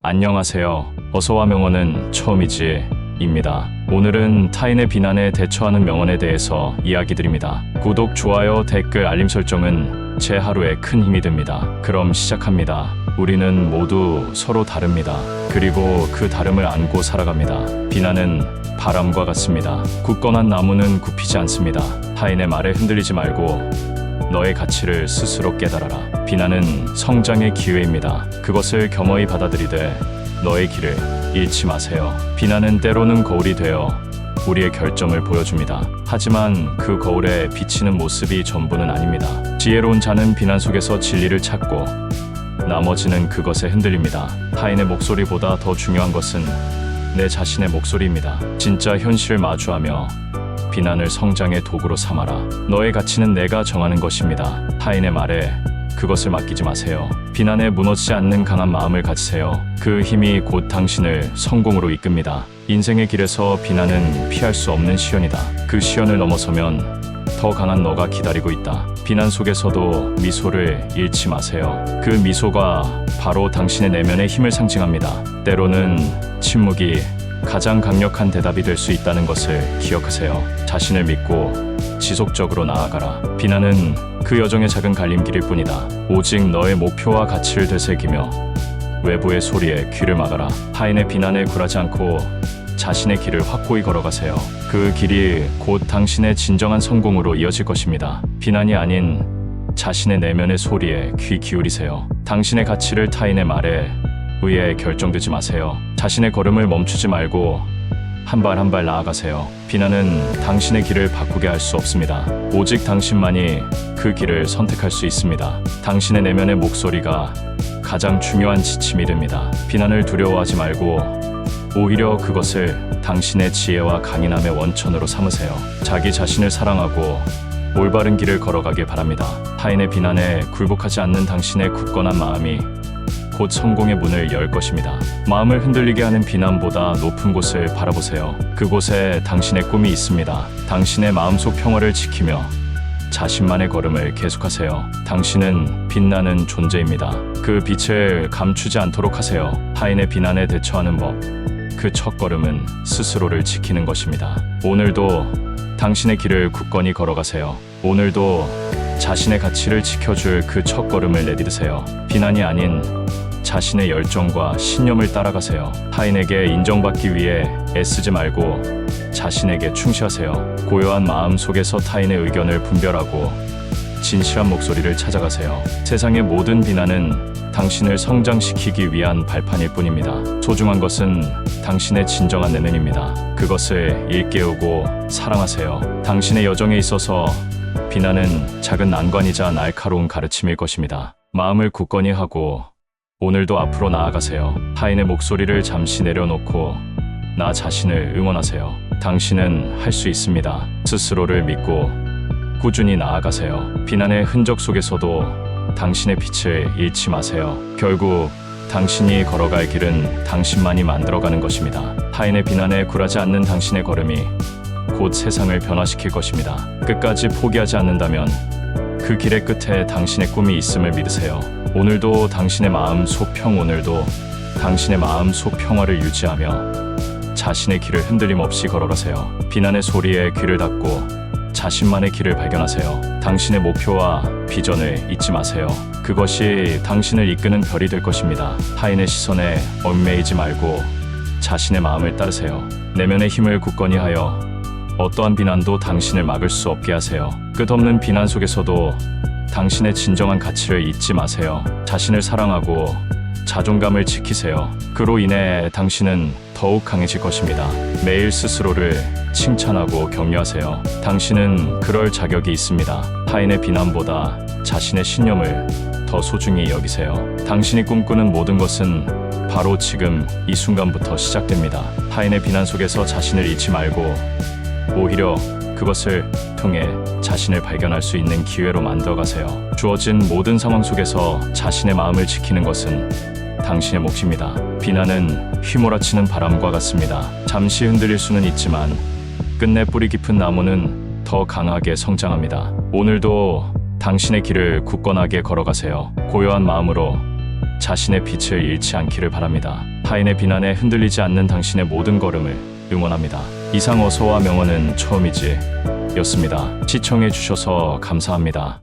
안녕하세요. 어서와 명언은 처음이지. 입니다. 오늘은 타인의 비난에 대처하는 명언에 대해서 이야기 드립니다. 구독, 좋아요, 댓글, 알림 설정은 제 하루에 큰 힘이 됩니다. 그럼 시작합니다. 우리는 모두 서로 다릅니다. 그리고 그 다름을 안고 살아갑니다. 비난은 바람과 같습니다. 굳건한 나무는 굽히지 않습니다. 타인의 말에 흔들리지 말고 너의 가치를 스스로 깨달아라. 비난은 성장의 기회입니다. 그것을 겸허히 받아들이되 너의 길을 잃지 마세요. 비난은 때로는 거울이 되어 우리의 결점을 보여줍니다. 하지만 그 거울에 비치는 모습이 전부는 아닙니다. 지혜로운 자는 비난 속에서 진리를 찾고 나머지는 그것에 흔들립니다. 타인의 목소리보다 더 중요한 것은 내 자신의 목소리입니다. 진짜 현실을 마주하며 비난을 성장의 도구로 삼아라. 너의 가치는 내가 정하는 것입니다. 타인의 말에 그것을 맡기지 마세요. 비난에 무너지지 않는 강한 마음을 가지세요. 그 힘이 곧 당신을 성공으로 이끕니다. 인생의 길에서 비난은 피할 수 없는 시련이다. 그 시련을 넘어서면 더 강한 너가 기다리고 있다. 비난 속에서도 미소를 잃지 마세요. 그 미소가 바로 당신의 내면의 힘을 상징합니다. 때로는 침묵이 가장 강력한 대답이 될 수 있다는 것을 기억하세요. 자신을 믿고 지속적으로 나아가라. 비난은 그 여정의 작은 갈림길일 뿐이다. 오직 너의 목표와 가치를 되새기며 외부의 소리에 귀를 막아라. 타인의 비난에 굴하지 않고 자신의 길을 확고히 걸어가세요. 그 길이 곧 당신의 진정한 성공으로 이어질 것입니다. 비난이 아닌 자신의 내면의 소리에 귀 기울이세요. 당신의 가치를 타인의 말에 의해 결정되지 마세요. 자신의 걸음을 멈추지 말고 한 발 한 발 나아가세요. 비난은 당신의 길을 바꾸게 할 수 없습니다. 오직 당신만이 그 길을 선택할 수 있습니다. 당신의 내면의 목소리가 가장 중요한 지침이 됩니다. 비난을 두려워하지 말고 오히려 그것을 당신의 지혜와 강인함의 원천으로 삼으세요. 자기 자신을 사랑하고 올바른 길을 걸어가길 바랍니다. 타인의 비난에 굴복하지 않는 당신의 굳건한 마음이 곧 성공의 문을 열 것입니다. 마음을 흔들리게 하는 비난보다 높은 곳을 바라보세요. 그곳에 당신의 꿈이 있습니다. 당신의 마음속 평화를 지키며 자신만의 걸음을 계속하세요. 당신은 빛나는 존재입니다. 그 빛을 감추지 않도록 하세요. 타인의 비난에 대처하는 법. 그 첫 걸음은 스스로를 지키는 것입니다. 오늘도 당신의 길을 굳건히 걸어가세요. 오늘도 자신의 가치를 지켜줄 그 첫 걸음을 내디드세요. 비난이 아닌 자신의 열정과 신념을 따라가세요. 타인에게 인정받기 위해 애쓰지 말고 자신에게 충실하세요. 고요한 마음 속에서 타인의 의견을 분별하고 진실한 목소리를 찾아가세요. 세상의 모든 비난은 당신을 성장시키기 위한 발판일 뿐입니다. 소중한 것은 당신의 진정한 내면입니다. 그것을 일깨우고 사랑하세요. 당신의 여정에 있어서 비난은 작은 난관이자 날카로운 가르침일 것입니다. 마음을 굳건히 하고 오늘도 앞으로 나아가세요. 타인의 목소리를 잠시 내려놓고 나 자신을 응원하세요. 당신은 할 수 있습니다. 스스로를 믿고 꾸준히 나아가세요. 비난의 흔적 속에서도 당신의 빛을 잃지 마세요. 결국 당신이 걸어갈 길은 당신만이 만들어가는 것입니다. 타인의 비난에 굴하지 않는 당신의 걸음이 곧 세상을 변화시킬 것입니다. 끝까지 포기하지 않는다면 그 길의 끝에 당신의 꿈이 있음을 믿으세요. 오늘도 당신의 마음 속평 오늘도 당신의 마음 속 평화를 유지하며 자신의 길을 흔들림 없이 걸어가세요. 비난의 소리에 귀를 닫고 자신만의 길을 발견하세요. 당신의 목표와 비전을 잊지 마세요. 그것이 당신을 이끄는 별이 될 것입니다. 타인의 시선에 얽매이지 말고 자신의 마음을 따르세요. 내면의 힘을 굳건히 하여 어떠한 비난도 당신을 막을 수 없게 하세요. 끝없는 비난 속에서도 당신의 진정한 가치를 잊지 마세요. 자신을 사랑하고 자존감을 지키세요. 그로 인해 당신은 더욱 강해질 것입니다. 매일 스스로를 칭찬하고 격려하세요. 당신은 그럴 자격이 있습니다. 타인의 비난보다 자신의 신념을 더 소중히 여기세요. 당신이 꿈꾸는 모든 것은 바로 지금 이 순간부터 시작됩니다. 타인의 비난 속에서 자신을 잃지 말고 오히려 그것을 통해 자신을 발견할 수 있는 기회로 만들어 가세요. 주어진 모든 상황 속에서 자신의 마음을 지키는 것은 당신의 몫입니다. 비난은 휘몰아치는 바람과 같습니다. 잠시 흔들릴 수는 있지만 끝내 뿌리 깊은 나무는 더 강하게 성장합니다. 오늘도 당신의 길을 굳건하게 걸어가세요. 고요한 마음으로 자신의 빛을 잃지 않기를 바랍니다. 타인의 비난에 흔들리지 않는 당신의 모든 걸음을 응원합니다. 이상 어서와 명언은 처음이지 였습니다. 시청해 주셔서 감사합니다.